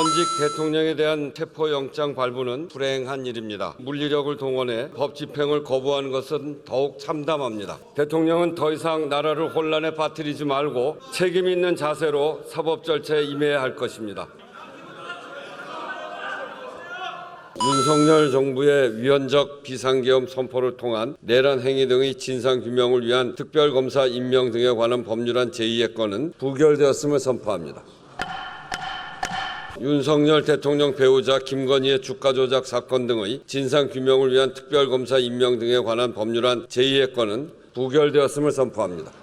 현직 대통령에 대한 체포영장 발부는 불행한 일입니다. 물리력을 동원해 법 집행을 거부하는 것은 더욱 참담합니다. 대통령은 더 이상 나라를 혼란에 빠뜨리지 말고 책임 있는 자세로 사법 절차에 임해야 할 것입니다. 윤석열 정부의 위헌적 비상계엄 선포를 통한 내란 행위 등의 진상 규명을 위한 특별검사 임명 등에 관한 법률안 제2의 건은 부결되었음을 선포합니다. 윤석열 대통령 배우자 김건희의 주가 조작 사건 등의 진상 규명을 위한 특별검사 임명 등에 관한 법률안 제2의 건은 부결되었음을 선포합니다.